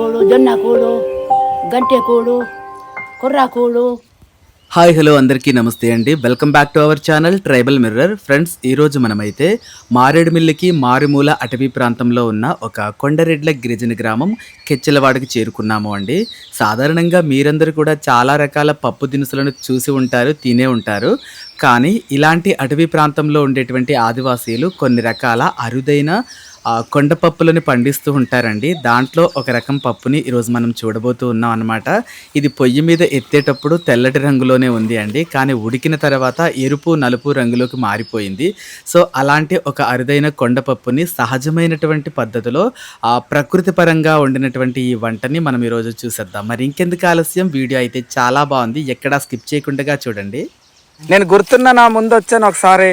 Code జొన్న కోడు గంటె కోడు కుర్రా కోడు. హాయ్ హలో అందరికీ నమస్తే అండి. Welcome back to our channel tribal mirror. Friends ఈరోజు మనమైతే మారేడుమిల్లికి మారుమూల అటవీ ప్రాంతంలో ఉన్న ఒక కొండరెడ్ల గిరిజన గ్రామం కెచ్చలవాడకి చేరుకున్నాము అండి. సాధారణంగా మీరందరూ కూడా చాలా రకాల పప్పు దినుసులను చూసి ఉంటారు తినే ఉంటారు. కానీ ఇలాంటి అటవీ ప్రాంతంలో ఉండేటువంటి ఆదివాసీలు కొన్ని రకాల అరుదైన కొండ పప్పులను పండిస్తూ ఉంటారండి. దాంట్లో ఒక రకం పప్పుని ఈరోజు మనం చూడబోతూ ఉన్నాం అనమాట ఇది పొయ్యి మీద ఎత్తేటప్పుడు తెల్లటి రంగులోనే ఉంది అండి. కానీ ఉడికిన తర్వాత ఎరుపు నలుపు రంగులోకి మారిపోయింది. సో అలాంటి ఒక అరుదైన కొండ పప్పుని సహజమైనటువంటి పద్ధతిలో ప్రకృతి పరంగా వండినటువంటి ఈ వంటని మనం ఈరోజు చూసేద్దాం. మరి ఇంకెందుకు ఆలస్యం? వీడియో అయితే చాలా బాగుంది. ఎక్కడా స్కిప్ చేయకుండా చూడండి. నేను గుర్తున్నా నా ముందు వచ్చాను ఒకసారి.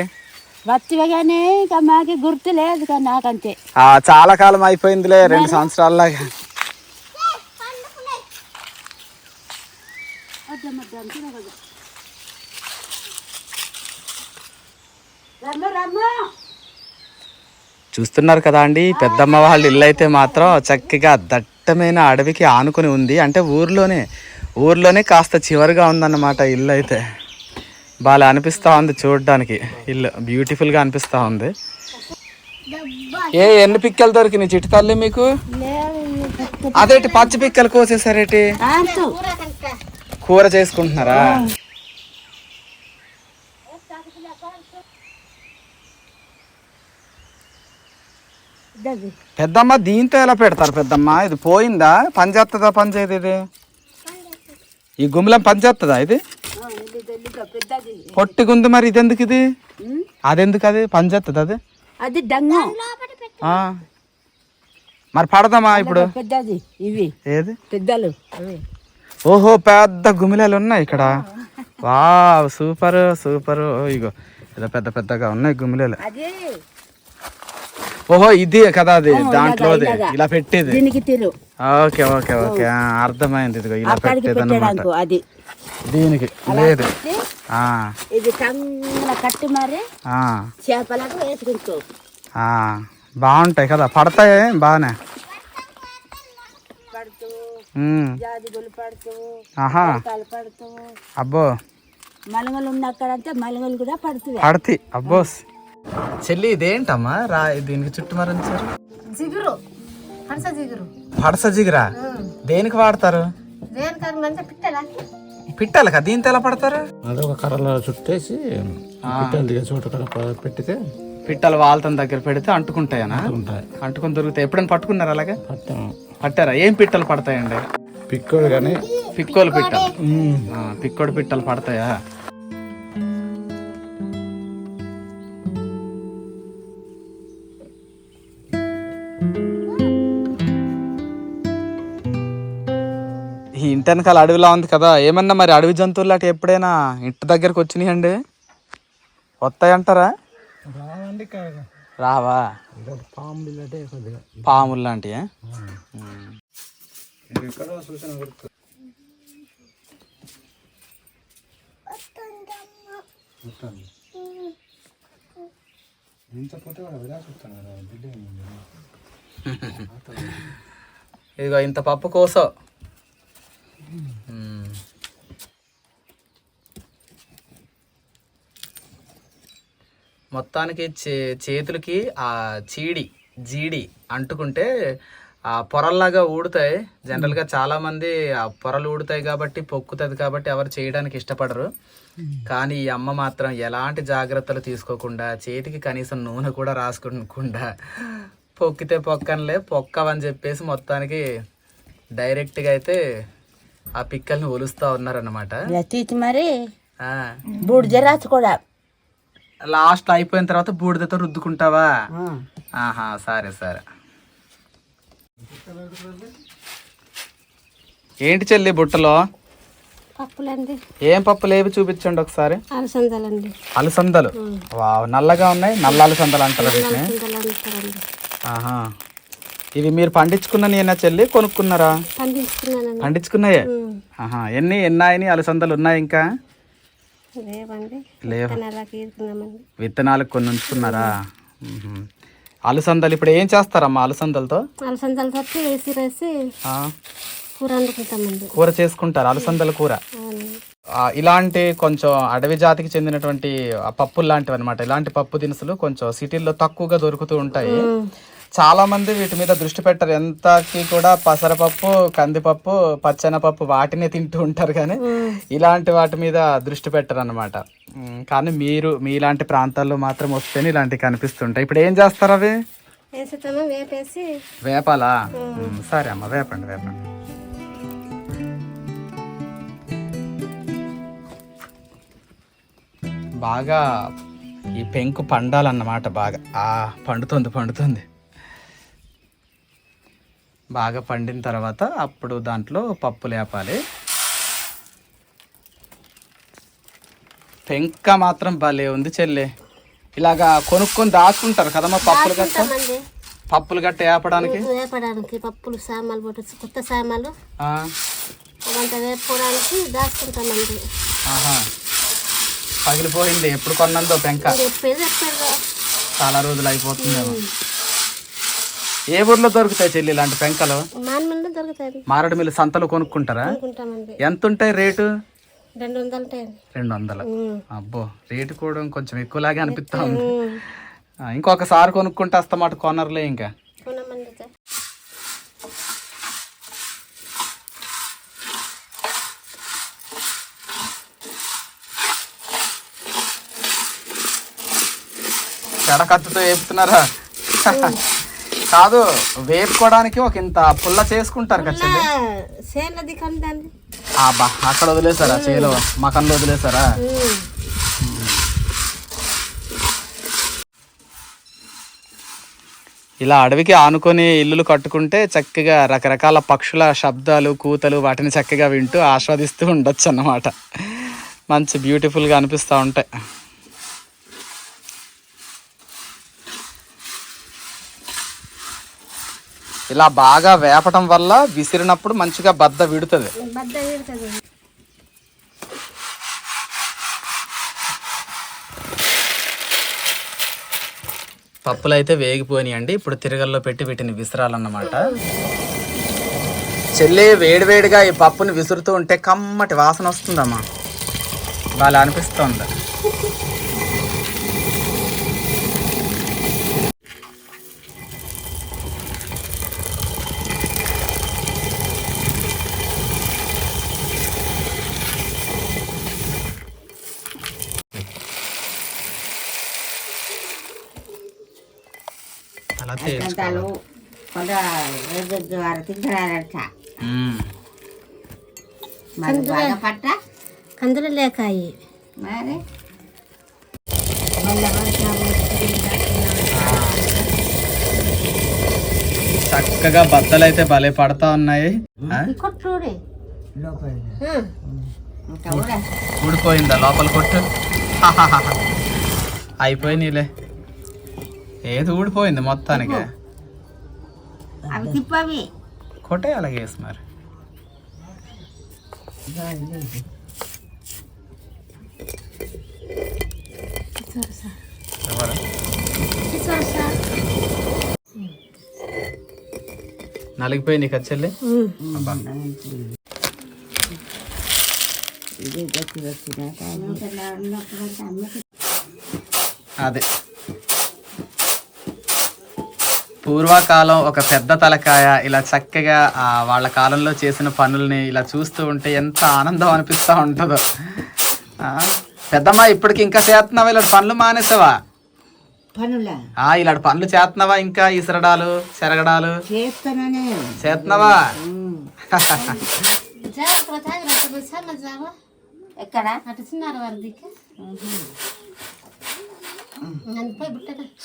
వచ్చివగానే ఇక మాకి గుర్తు లేదు నాకంతే చాలా కాలం అయిపోయిందిలే రెండు సంవత్సరాలలాగా. చూస్తున్నారు కదా అండి పెద్దమ్మ వాళ్ళ ఇల్లు అయితే మాత్రం చక్కగా దట్టమైన అడవికి ఆనుకుని ఉంది. అంటే ఊర్లోనే ఊర్లోనే కాస్త చివరిగా ఉందన్నమాట ఇల్లు అయితే. బాగా అనిపిస్తూ ఉంది చూడడానికి. ఇల్లు బ్యూటిఫుల్గా అనిపిస్తూ ఉంది. ఏ ఎన్ని పిక్కలు దొరికినాయి? చిట్టు తల్లి మీకు? అదేటి పచ్చి పిక్కలు కోసేసారేటి కూర చేసుకుంటున్నారా? పెద్దమ్మ దీంతో ఎలా పెడతారు పెద్దమ్మ? ఇది పోయిందా? పని చేస్తుందా పని చేయదు ఇది? ఈ గుమ్మలం పని చేస్తుందా ఇది? ఆ, ఇది తెలీదు, పెద్దది. పొట్టిగా ఉంది మరి ఇది? ఎందుకు ఇది అదెందుకు అది? పని చేస్తుంది అది? అది డంగు. మరి పడదామా ఇప్పుడు? పెద్దది ఇవి. ఏది? పెద్దలు. ఓహో పెద్ద గుమిలాలు ఉన్నాయి ఇక్కడ. Wow super super. ఇగో ఏదో పెద్ద పెద్దగా ఉన్నాయి గుమిలాలు. ఓహో ఇది కదా అది దాంట్లోది ఇలాగా. ఇలా పెట్టేది. Okay okay okay. అర్థమైంది ఇదిగో ఇలా పెట్టేది అది. దీనికి లేదు. ఇది కంగన కట్టి మరి ఆ, చేపలకు వేసుకుంటూ. ఆ. బాగుంటాయి కదా పడతాయి బాగానే అబ్బో. మలమలు కూడా పడుతుంది పడతాయి అబ్బో. చెల్లి ఇదేంటమ్మా? రా దీనికి చుట్టూ మరించారు జిగురు. పనస జిగురు. పడస జిగిరా? దేనికి వాడతారు? మంచిగా పిట్టలా? పిట్టాలకా దీంతో ఎలా పడతారు? అదొక కర్రలో చుట్టేసి పిట్టలు దిగే చోట కడ ప- పెట్టితే పిట్టలు వాళ్ళతో దగ్గర పెడితే అంటుకుంటాయనా? అంటుకొని దొరుకుతాయి. ఎప్పుడైనా పట్టుకున్నారా అలాగే? పట్టం. పట్టారా? ఏం పిట్టలు పడతాయండి? పిక్కోడు కానీ పిక్కోలు పిట్టలు. పిక్కోడు పిట్టలు పడతాయా? ఇంటి వెనకాల అడవిలా ఉంది కదా. ఏమన్నా మరి అడవి జంతువులు అటు ఎప్పుడైనా ఇంటి దగ్గరకు వచ్చినాయండి? వస్తాయంటారా? రావా? పాములు లాంటివి ఇదిగో ఇంత పప్పు కోసో. మొత్తానికి చే చేతులకి ఆ చీడి జీడి అంటుకుంటే ఆ పొరల్లాగా ఊడుతాయి. జనరల్గా చాలామంది ఆ పొరలు ఊడుతాయి కాబట్టి పొక్కుతుంది కాబట్టి ఎవరు చేయడానికి ఇష్టపడరు. కానీ ఈ అమ్మ మాత్రం ఎలాంటి జాగ్రత్తలు తీసుకోకుండా చేతికి కనీసం నూనె కూడా రాసుకోకుండా పొక్కితే పొక్కనలే పొక్కవని చెప్పేసి మొత్తానికి డైరెక్ట్గా అయితే ఆ పిక్కల్ని ఒలుస్తూ ఉన్నారన్నమాట. తీసి మరి ఆ. బూడిద రాసు కూడా. లాస్ట్ అయిపోయిన తర్వాత బూడిదతో రుద్దుకుంటావా? ఆహా సరే సరే. ఏంటి చెల్లి బుట్టలో? పప్పులండి. ఏం పప్పులు ఏవి చూపించండి ఒకసారి? అలసందలండి. అలసందలు. వావ్ నల్లగా ఉన్నాయి. నల్ల అలసందలు అంటారు వీటిని. ఆహా. ఇవి మీరు పండించుకున్న నేనా చెల్లి? కొనుక్కున్నారా? పండించుకున్నాయే? ఆహా ఎన్ని ఎన్నాయని అలసందలు ఉన్నాయి ఇంకా? లేవు? విత్తనాలు కొన్ని ఉంచుకున్నారా. అలసందలు ఇప్పుడు ఏం చేస్తారమ్మా అలసందలతో? వేసి కూర కూర చేసుకుంటారు? అలసందల కూర? ఇలాంటి కొంచెం అడవి జాతికి చెందినటువంటి పప్పులు లాంటివి అనమాట ఇలాంటి పప్పు దినుసులు కొంచెం సిటీల్లో తక్కువగా దొరుకుతూ ఉంటాయి. చాలా మంది వీటి మీద దృష్టి పెట్టరు. ఎంతకి కూడా పసరపప్పు కందిపప్పు పచ్చెనపప్పు వాటినే తింటూ ఉంటారు కానీ ఇలాంటి వాటి మీద దృష్టి పెట్టరు అనమాట కానీ మీరు మీలాంటి ప్రాంతాల్లో మాత్రం వస్తేనే ఇలాంటివి కనిపిస్తుంటాయి. ఇప్పుడు ఏం చేస్తారు అవి? వేపాలా? సరే అమ్మ వేపండి వేపండి. బాగా ఈ పెంకు పండాలన్నమాట బాగా. ఆ పండుతుంది పండుతుంది. బాగా పండిన తర్వాత అప్పుడు దాంట్లో పప్పు లేపాలి. పెంక మాత్రం భలే ఉంది చెల్లె. ఇలాగా కొనుక్కొని దాచుకుంటారు కదమ్మా పప్పులు గట్ట పప్పులు గట్ట వేపడానికి వేపడానికి పప్పులు సామాన్లు పొట్టు కొత్త వేపుకోవడానికి దాచుకుంటామండి. ఆహా. పగిలిపోయింది. ఎప్పుడు కొన్నందో పెంక. చాలా రోజులు అయిపోతుందేమో. ఏ ఊర్లో దొరుకుతాయి చెల్లి ఇలాంటి పెంకలు? మారడుమిల్లి సంతలు కొనుక్కుంటారా? ఎంత ఉంటాయి రేటు? రెండు వందలు. అబ్బో రేటు కూడా కొంచెం ఎక్కువలాగే అనిపిస్తా ఉంది. ఇంకొకసారి కొనుక్కుంటే వస్తామాట కొనర్లే ఇక. చెడకత్తుతో వేపుతున్నారా కాదు వేపుకోవడానికి ఒక ఇంత పుల్ల చేసుకుంటారు అబ్బా అక్కడ వదిలేసారా? చేలో మకంలో వదిలేసారా? ఇలా అడవికి ఆనుకొని ఇల్లులు కట్టుకుంటే చక్కగా రకరకాల పక్షుల శబ్దాలు కూతలు వాటిని చక్కగా వింటూ ఆస్వాదిస్తూ ఉండొచ్చు అన్నమాట మంచి బ్యూటిఫుల్గా అనిపిస్తూ ఉంటాయి. ఇలా బాగా వేపటం వల్ల విసిరినప్పుడు మంచిగా బద్ద విడుతుంది. పప్పులు అయితే వేగిపోయినాయండి. ఇప్పుడు తిరగల్లో పెట్టి వీటిని విసరాలన్నమాట. చెల్లి వేడివేడిగా ఈ పప్పుని విసురుతూ ఉంటే కమ్మటి వాసన వస్తుందమ్మా. బాగా అనిపిస్తోంది. అలా. కొంత తింటున్నారట. మరి బాగా పట్ట? కందులు లేకాయి. మరి? చక్కగా బద్దలు అయితే భలే పడతా ఉన్నాయి. ఊడిపోయిందా? లోపల కొట్టు. అయిపోయినాయిలే. ఏది ఊడిపోయింది మొత్తానికి? అవి తిప్పవి. కొట్టే అలాగే వేసి మరి? నలిగిపోయింది కచ్చెల్లి అబ్బా. అదే. పూర్వకాలం ఒక పెద్ద తలకాయ ఇలా చక్కగా ఆ, వాళ్ళ కాలంలో చేసిన పనుల్ని ఇలా చూస్తూ ఉంటే ఎంత ఆనందం అనిపిస్తూ ఉంటుందో. ఆ, పెద్దమ్మ ఇప్పటికి ఇంకా చేస్తున్నావా? ఇలాంటి పనులు మానేసావా? ఇలాంటి పనులు చేస్తున్నావా ఇంకా? ఇసరడాలు చెరగడాలు? చేస్తాననే చేస్తున్నావా? ఎక్కడ? అటు చిన్నారు వారి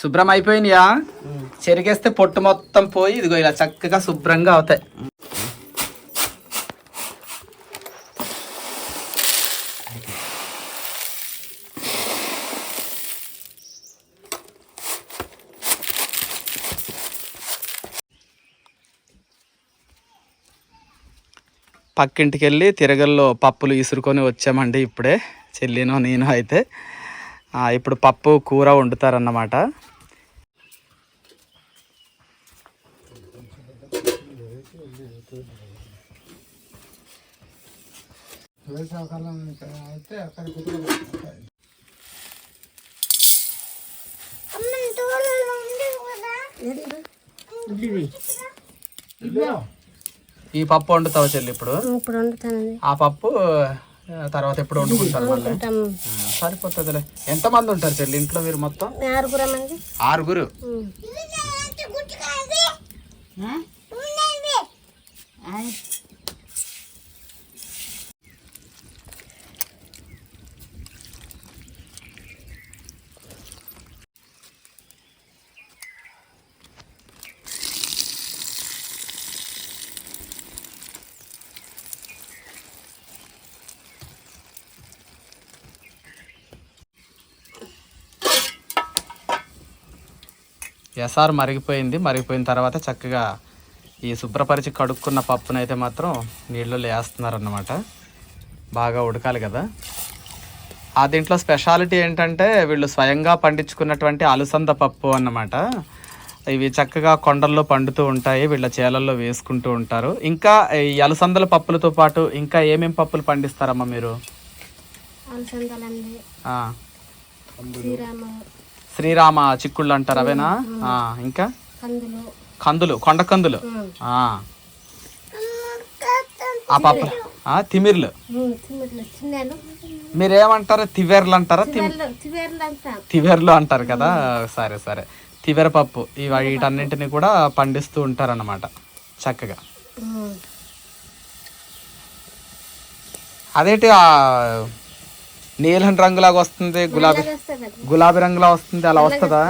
శుభ్రం అయిపోయినాయా చెరిగేస్తే పొట్టు మొత్తం పోయి ఇదిగో ఇలా చక్కగా శుభ్రంగా అవుతాయి. పక్కింటికి వెళ్ళి తిరగల్లో పప్పులు ఇసురుకొని వచ్చామండి ఇప్పుడే చెల్లినో నేను అయితే. ఇప్పుడు పప్పు కూర వండుతారన్నమాట. ఈ పప్పు వండుతావు చెల్లి ఇప్పుడు? ఇప్పుడు వండుతానండి. ఆ పప్పు తర్వాత ఎప్పుడు వండుకుంటాను సరిపోతుందిలే. ఎంతమంది ఉంటారు చెల్లి ఇంట్లో మీరు మొత్తం? ఆరుగురం ఆరుగురు. ఎసారు మరిగిపోయింది. మరిగిపోయిన తర్వాత చక్కగా ఈ శుభ్రపరిచి కడుక్కున్న పప్పునైతే మాత్రం నీళ్ళలో వేస్తున్నారన్నమాట బాగా ఉడకాలి కదా. ఆ దీంట్లో స్పెషాలిటీ ఏంటంటే వీళ్ళు స్వయంగా పండించుకున్నటువంటి అలసంద పప్పు అన్నమాట. ఇవి చక్కగా కొండల్లో పండుతూ ఉంటాయి. వీళ్ళ చేలల్లో వేసుకుంటూ ఉంటారు. ఇంకా ఈ అలసందల పప్పులతో పాటు ఇంకా ఏమేం పప్పులు పండిస్తారమ్మా మీరు? శ్రీరామ చిక్కుళ్ళు అంటారు అవేనా? ఇంకా? కందులు. కొండ కందులు. ఆ. ఆ, తిమిర్లు. మీరేమంటారు? తివేర్లు అంటారా? తివేర్లు తివేర్లు అంటాం తివేర్లు అంటారు కదా? సరే సరే. తివేర పప్పు ఈ వీటన్నింటిని కూడా పండిస్తూ ఉంటారన్నమాట చక్కగా. అదేంటి ఆ నీలం రంగులాగా వస్తుంది గులాబీ గులాబీ రంగులా వస్తుంది అలా వస్తుందా?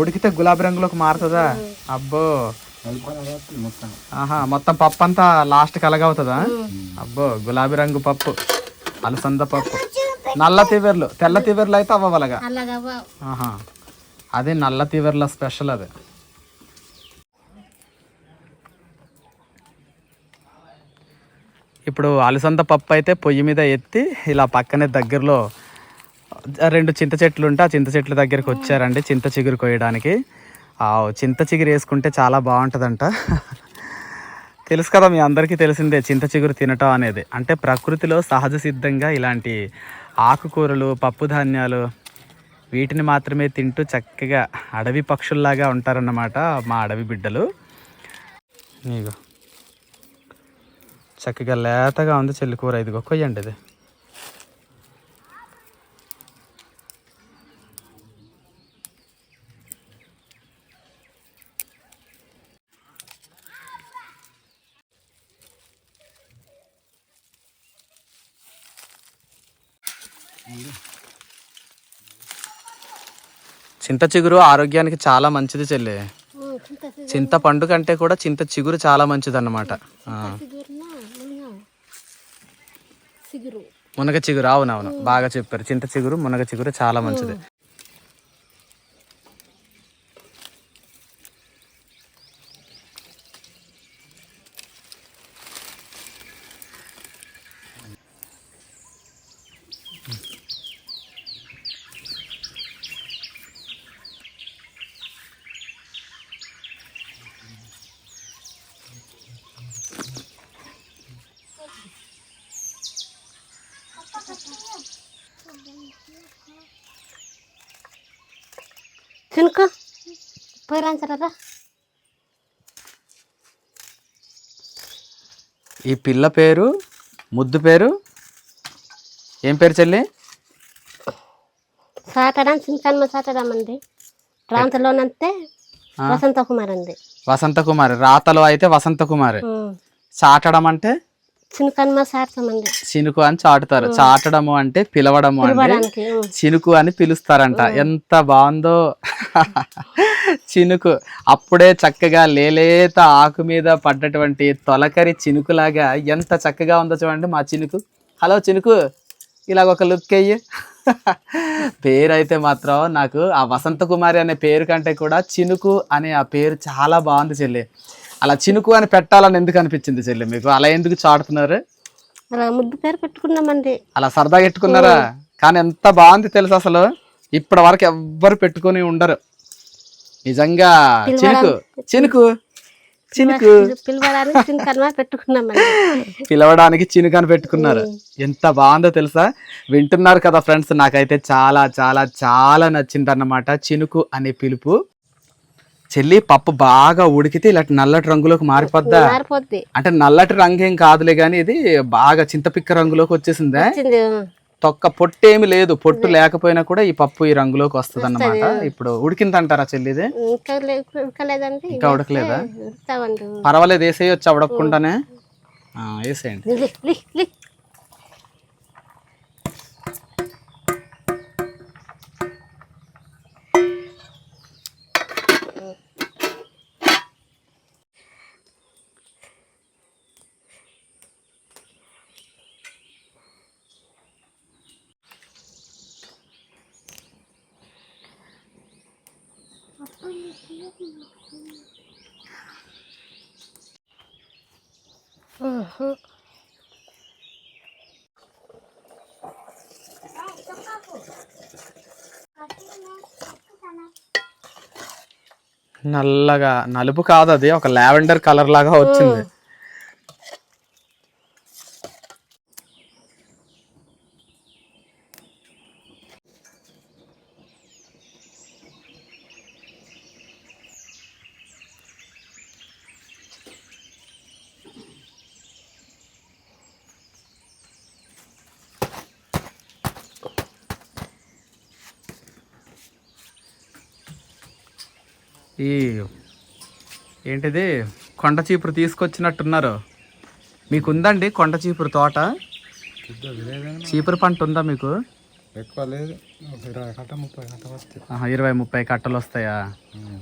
ఉడికితే గులాబీ రంగులోకి మారుతుందా? అబ్బో. మొత్తం. ఆహా మొత్తం పప్పు అంతా లాస్ట్కి అలాగే అవుతుందా? అబ్బో గులాబీ రంగు పప్పు అలసంద పప్పు. నల్ల తివేర్లు తెల్ల తివేర్లు అయితే అవ్వవలగా అలాగా ఆహా అదే నల్ల తివేర్ల స్పెషల్ అది. ఇప్పుడు అలసంద పప్పు అయితే పొయ్యి మీద ఎత్తి ఇలా పక్కనే దగ్గరలో రెండు చింత చెట్లు ఉంటే ఆ చింత చెట్ల దగ్గరికి వచ్చారండి చింత చిగురు కోయడానికి. చింత చిగురు వేసుకుంటే చాలా బాగుంటుందంట. తెలుసు కదా మీ అందరికీ తెలిసిందే చింత చిగురు తినటం అనేది. అంటే ప్రకృతిలో సహజ సిద్ధంగా ఇలాంటి ఆకుకూరలు పప్పుధాన్యాలు వీటిని మాత్రమే తింటూ చక్కగా అడవి పక్షుల్లాగా ఉంటారన్నమాట మా అడవి బిడ్డలు. నీకు చక్కగా లేతగా ఉంది చెల్లికూర ఇదిగో కొయ్యండి ఇది. చింత చిగురు ఆరోగ్యానికి చాలా మంచిది చెల్లి. చింత పండు కంటే కూడా చింత చిగురు చాలా మంచిది అన్నమాట మునగ చిగురు. అవునవును. బాగా చెప్పారు. చింత చిగురు మునగ చిగురు చాలా మంచిది. ఈ పిల్ల పేరు? ముద్దు పేరు? ఏం పేరు చెల్లి? సాటడం చింతన్మ సాటడం అండి ప్రాంతంలోనంతే వసంత కుమార్ అండి వసంత కుమారి రాతలో అయితే వసంత కుమారి. చాటడం అంటే? చినుకు అని చాటుతారు. చాటడము అంటే పిలవడము అంటే. చినుకు అని పిలుస్తారంట. ఎంత బాగుందో. చినుకు. అప్పుడే చక్కగా లేలేత ఆకు మీద పడ్డటువంటి తొలకరి చినుకులాగా ఎంత చక్కగా ఉందో చూడండి మా చినుకు. హలో చినుకు ఇలాగ ఒక లుక్ అయ్యి పేరు అయితే మాత్రం నాకు ఆ వసంత కుమారి అనే పేరు కంటే కూడా చినుకు అనే ఆ పేరు చాలా బాగుంది చెల్లి. అలా చినుకు అని పెట్టాలని ఎందుకు అనిపించింది చెల్లి మీకు? అలా ఎందుకు చాటుతున్నారు? అలా ముద్దు పేరు పెట్టుకున్నామండి. అలా సరదాగా పెట్టుకున్నారా? కానీ ఎంత బాగుంది తెలుసు అసలు? ఇప్పటి వరకు ఎవ్వరు పెట్టుకొని ఉండరు. నిజంగా చినుకు చినుకు చినుకు. పిలవడానికి పిలవడానికి చినుకని పెట్టుకున్నారు. ఎంత బాగుందో తెలుసా? వింటున్నారు కదా ఫ్రెండ్స్ నాకైతే చాలా చాలా చాలా నచ్చింది అన్నమాట చినుకు అనే పిలుపు. చెల్లి పప్పు బాగా ఉడికితే ఇలాంటి నల్లటి రంగులోకి మారిపోద్దా? మారిపోద్ది. అంటే నల్లటి రంగు ఏం కాదులే కానీ ఇది బాగా చింతపిక్క రంగులోకి వచ్చేసిందా. తొక్క పొట్టేమి లేదు. పొట్టు లేకపోయినా కూడా ఈ పప్పు ఈ రంగులోకి వస్తుంది అన్నమాట ఇప్పుడు ఉడికిందంటారా చెల్లి ఇది? ఇంకా ఉడకలేదా? పర్వాలేదు వేసేయొచ్చు ఆ, వేసేయండి. నల్లగా నలుపు కాదు అది ఒక లావెండర్ కలర్ లాగా వచ్చింది. ఈ ఏంటిది? కొండ చీపురు తీసుకొచ్చినట్టున్నారు. మీకు ఉందండి కొండ చీపురు తోట? చీపురు పంట ఉందా మీకు? ఎక్కువ లేదు. ఇరవై కట్ట ముప్పై కట్ట వస్తాయి. ఆహా, ఇరవై ముప్పై కట్టలు వస్తాయా?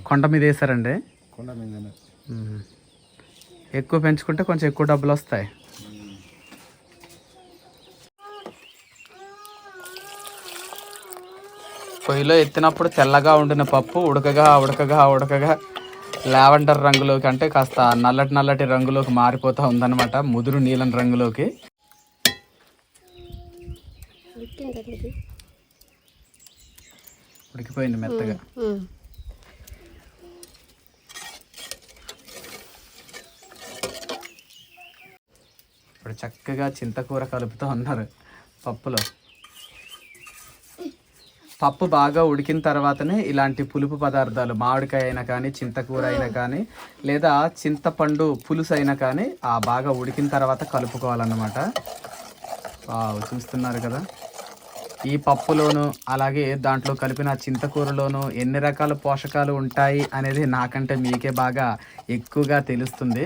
కొండ మీద వేసారండి కొండ. ఎక్కువ పెంచుకుంటే కొంచెం ఎక్కువ డబ్బులు వస్తాయి. పొయ్యిలో ఎత్తినప్పుడు తెల్లగా ఉండిన పప్పు ఉడకగా ఉడకగా ఉడకగా లావెండర్ రంగులోకి అంటే కాస్త నల్లటి నల్లటి రంగులోకి మారిపోతూ ఉందన్నమాట ముదురు నీలం రంగులోకి. ఉడికిపోయింది మెత్తగా. ఇప్పుడు చక్కగా చింతకూర కలుపుతూ ఉన్నారు పప్పులో. పప్పు బాగా ఉడికిన తర్వాతనే ఇలాంటి పులుపు పదార్థాలు మామిడికాయ అయినా కానీ చింతకూర అయినా కానీ లేదా చింతపండు పులుసు అయినా కానీ ఆ బాగా ఉడికిన తర్వాత కలుపుకోవాలన్నమాట. చూస్తున్నారు కదా. ఈ పప్పులోను అలాగే దాంట్లో కలిపిన చింతకూరలోను ఎన్ని రకాల పోషకాలు ఉంటాయి అనేది నాకంటే మీకే బాగా ఎక్కువగా తెలుస్తుంది.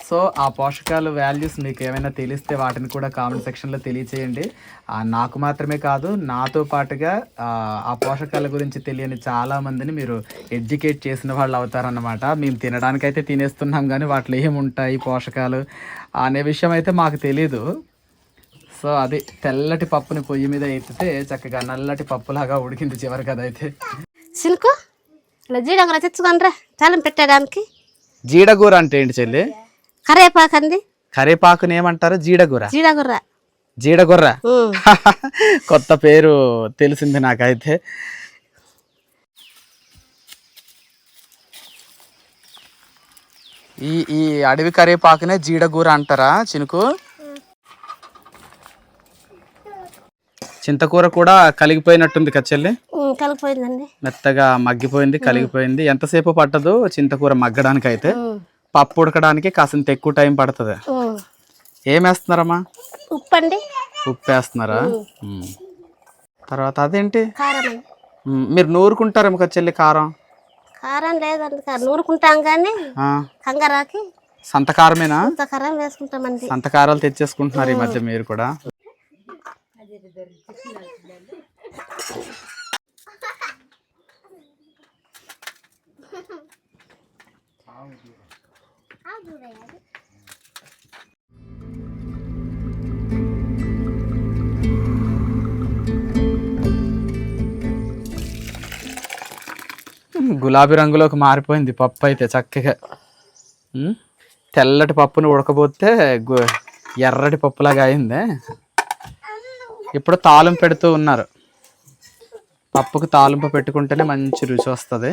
సో ఆ పోషకాలు వాల్యూస్ మీకు ఏమైనా తెలిస్తే వాటిని కూడా కామెంట్ సెక్షన్లో తెలియచేయండి. ఆ, నాకు మాత్రమే కాదు నాతో పాటుగా ఆ, పోషకాల గురించి తెలియని చాలా మందిని మీరు ఎడ్యుకేట్ చేసిన వాళ్ళు అవుతారన్నమాట. మేము తినడానికైతే తినేస్తున్నాం కానీ వాటిలో ఏముంటాయి పోషకాలు అనే విషయం అయితే మాకు తెలీదు. సో అది తెల్లటి పప్పుని పొయ్యి మీద ఎత్తితే చక్కగా నల్లటి పప్పులాగా ఉడికింది చివరికి అదైతే సినుకు ఇలా జీడగర తెచ్చుకోనరా తాళం పెట్టడానికి. జీడగూర అంటే ఏంటి చెల్లి? కరేపాకు అంది కరేపాకుని ఏమంటారు? జీడగూర జీడగుర్ర. జీడగొర్ర. ఉమ్. కొత్త పేరు తెలిసింది నాకైతే. ఈ ఈ అడవి కరేపాకునే జీడగూర అంటారా చినుకు? చింతకూర కూడా కలిగిపోయినట్టుంది కదా చెల్లి? ఉమ్, కలిగిపోయిందండి. మెత్తగా మగ్గిపోయింది కలిగిపోయింది. ఎంతసేపు పట్టదు చింతకూర మగ్గడానికి అయితే. పప్పు ఉడకడానికి కాసింత ఎక్కువ టైం పడుతుంది. ఉమ్. ఏం వేస్తున్నారమ్మా? ఉప్పు అండి ఉప్పు వేస్తున్నారా. తర్వాత అదేంటి. మీరు నూరుకుంటారేమో చెల్లి కారం? కారం లేదండి నూరుకుంటాం కానీ కంగరాకి సంతకారమేనా ఇంత కారం వేసుకుంటామండి. సంతకారాలు తెచ్చేసుకుంటున్నారు ఈ మధ్య మీరు కూడా. గులాబీ రంగులోకి మారిపోయింది పప్పు అయితే చక్కగా. తెల్లటి పప్పుని ఉడకబోతే ఎర్రటి పప్పులాగా అయింది. ఇప్పుడు తాలింపు పెడుతూ ఉన్నారు. పప్పుకు తాలింపు పెట్టుకుంటేనే మంచి రుచి వస్తుంది.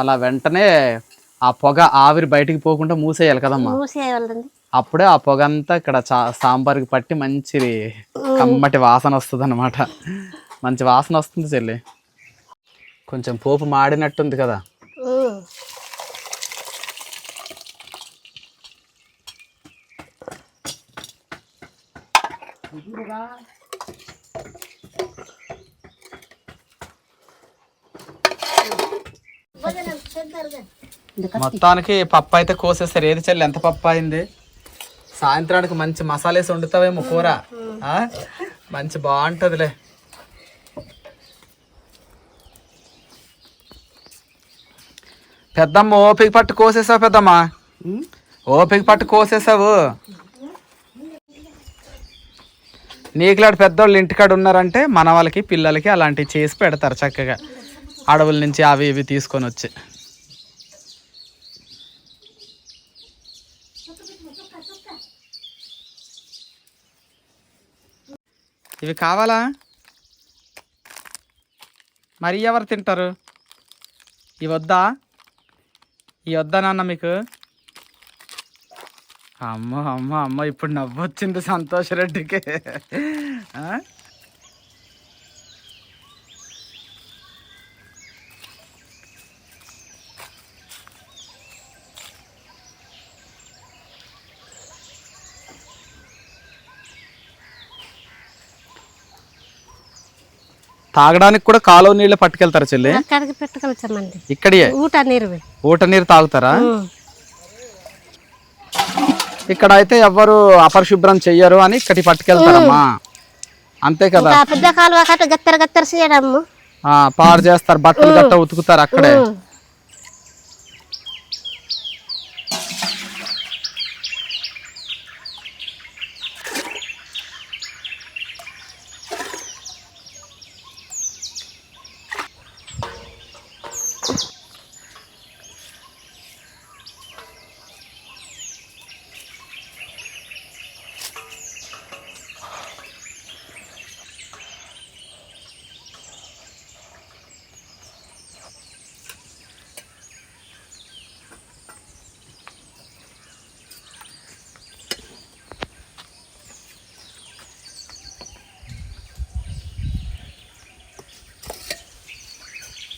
అలా వెంటనే ఆ పొగ ఆవిరి బయటికి పోకుండా మూసేయాలి కదమ్మా. మూసేయాలండి. అప్పుడే ఆ పొగ అంతా ఇక్కడ సాంబార్కి పట్టి మంచి కమ్మటి వాసన వస్తుంది అనమాట మంచి వాసన వస్తుంది చెల్లి. కొంచెం పోపు మాడినట్టుంది కదా. మొత్తానికి పప్పు అయితే కోసేస్తారు. ఏది చెల్లి ఎంత పప్పు అయింది సాయంత్రానికి మంచి మసాలా వేసి వండుతావేమో కూర. ఆ? మంచి బాగుంటుందిలే. పెద్దమ్మ ఓపిక పట్టు కోసేసావు పెద్దమ్మ? ఓపిక పట్టు కోసేసావు? నీకులాంటి పెద్దోళ్ళు ఇంటికాడ ఉన్నారంటే మన వాళ్ళకి పిల్లలకి అలాంటివి చేసి పెడతారు చక్కగా. అడవుల నుంచి అవి ఇవి తీసుకొని వచ్చి. ఇవి కావాలా? మరి ఎవరు తింటారు? ఇవి వద్దా? ఇవి వద్దా నాన్న మీకు? అమ్మ అమ్మ అమ్మ ఇప్పుడు నవ్వొచ్చింది సంతోష్ రెడ్డికి. తాగడానికి కూడా కాలువ నీళ్ళు పట్టుకెళ్తారా చెల్లి? అక్కడికి పెట్టుకెళ్తామండి. ఇక్కడే? ఊట నీరు ఊట నీరు తాగుతారా? ఇక్కడ అయితే ఎవ్వరు అపరిశుభ్రం చెయ్యరు అని ఇక్కడికి పట్టుకెళ్తారమ్మా. అంతే కదా? పెద్ద కాలువ గత్తర గత్తర చేయడము. పాడు చేస్తారు బట్టలు గట్ట ఉతుకుతారు అక్కడే.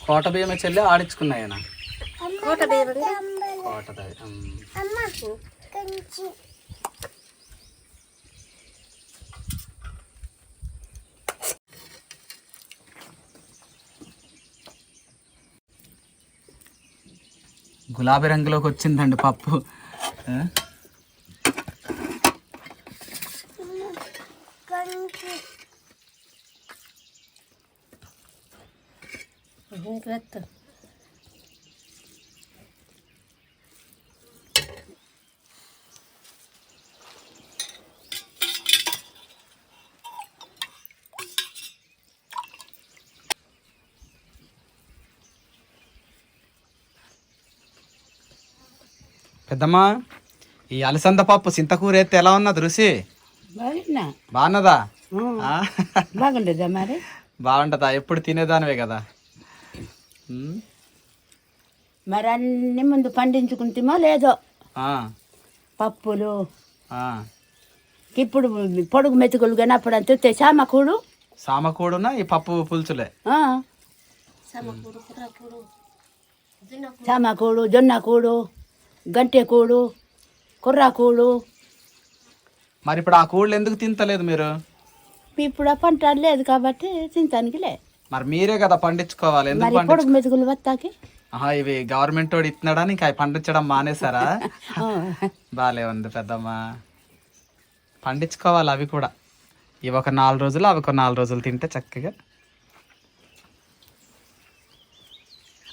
కోట బియ్యమే చెల్లి ఆడించుకున్నాయన. గులాబీ రంగులోకి వచ్చిందండి పప్పు ఆ? పెద్దమ్మా ఈ అలసంద పప్పు చింతకూర ఎత్తే ఎలా ఉన్నది రుచి? బాగున్నా. బాగున్నదా? ఆ? బాగుండదా మరి? బాగుంటదా? ఎప్పుడు తినేదానివే కదా. మరి అన్ని ముందు పండించుకుంటామో లేదో? ఆ, పప్పులు. ఇప్పుడు పొడుగు మెతుకులు కానీ అప్పుడు అంతే చామకూడు సామకూడున? ఈ పప్పు పులుసులే. ఆ. చామకూడు జొన్నకూడు గంటెకూడు కుర్రాకూడు. మరి ఇప్పుడు ఆ కూళ్ళు ఎందుకు తింటలేదు మీరు? ఇప్పుడు ఆ పంట లేదు కాబట్టి తినటానికి లే మరి మీరే కదా పండించుకోవాలి ఎందుకు మరి పొడుగు మెతుకులు వస్తాకి? ఆహా, ఇవి గవర్నమెంట్ వాడు ఇస్తున్నాడని ఇంకా అవి పండించడం మానేశారా? బాలే ఉంది పెద్దమ్మ. పండించుకోవాలి అవి కూడా. ఇవి ఒక నాలుగు రోజులు అవి ఒక నాలుగు రోజులు తింటే చక్కగా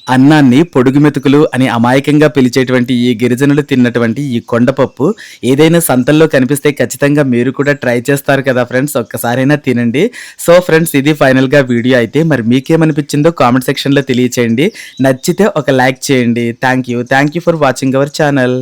అన్నాన్ని పొడుగు మెతుకులు అని అమాయకంగా పిలిచేటువంటి ఈ గిరిజనులు తిన్నటువంటి ఈ కొండపప్పు ఏదైనా సంతల్లో కనిపిస్తే ఖచ్చితంగా మీరు కూడా ట్రై చేస్తారు కదా ఫ్రెండ్స్. ఒక్కసారైనా తినండి. సో ఫ్రెండ్స్ ఇది ఫైనల్గా వీడియో అయితే. మరి మీకేమనిపించిందో కామెంట్ సెక్షన్లో తెలియచేయండి. నచ్చితే ఒక లైక్ చేయండి. Thank you. Thank you for watching our channel.